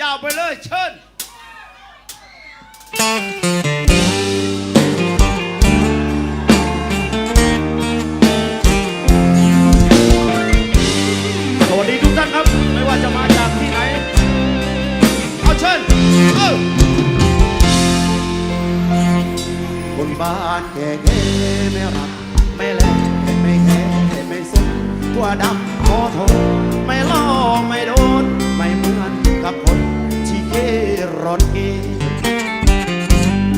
ยาวไปเลยเชิญสวัสดีทุกท่านครับ ไม่ว่าจะมาจากที่ไหน เอาเชิญเออคนบ้านแก่แก่ไม่รัก ไม่แลไม่แค่ไม่สนตัวดำ อนเก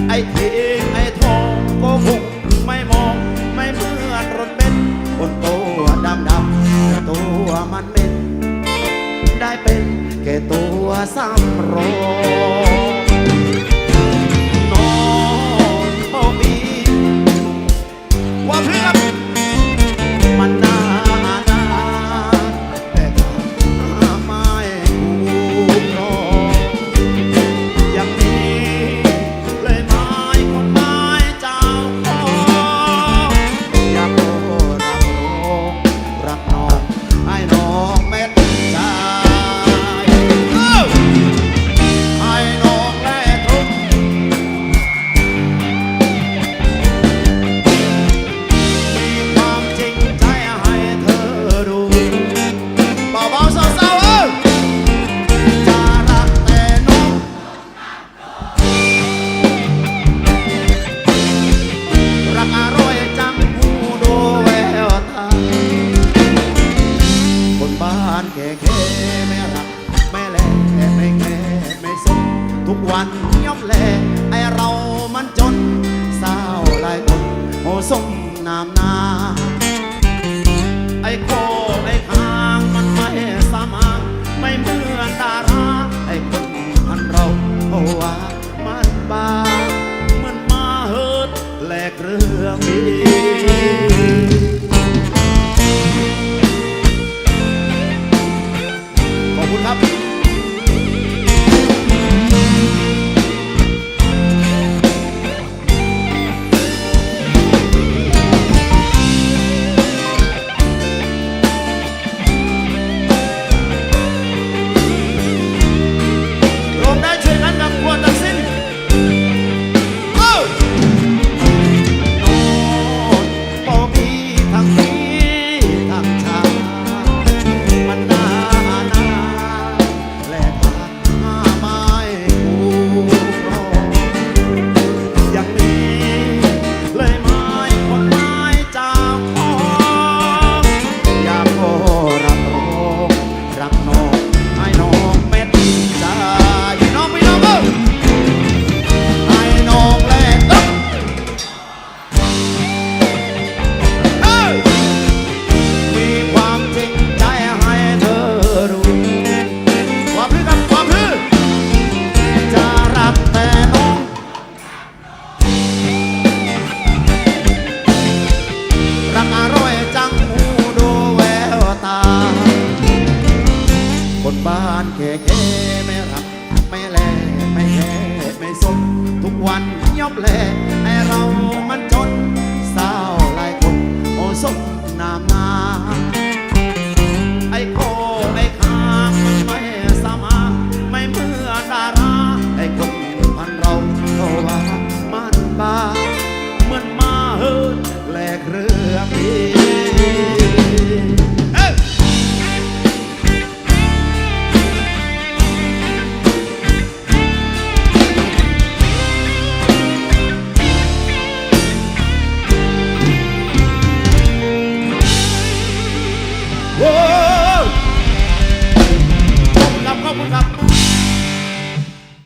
ไอ้เทงไอ้ทองก็คงไม่มองไม่เหมือนรถเบนซ์คนตัวดำดำต่ตัวมันเป็น ได้เป็นแค่ตัวสำรอง วันย่อมแล ไอเรามันจนเศร้าหลายคนโอ้สมน้ำนาไอโคไอทางมันไม่สามารถไม่เหมือนดารา บ้านแก่แก่ไม่รักไม่แลไม่แค่ไม่สนทุกวันยอบแลให้เรามันจน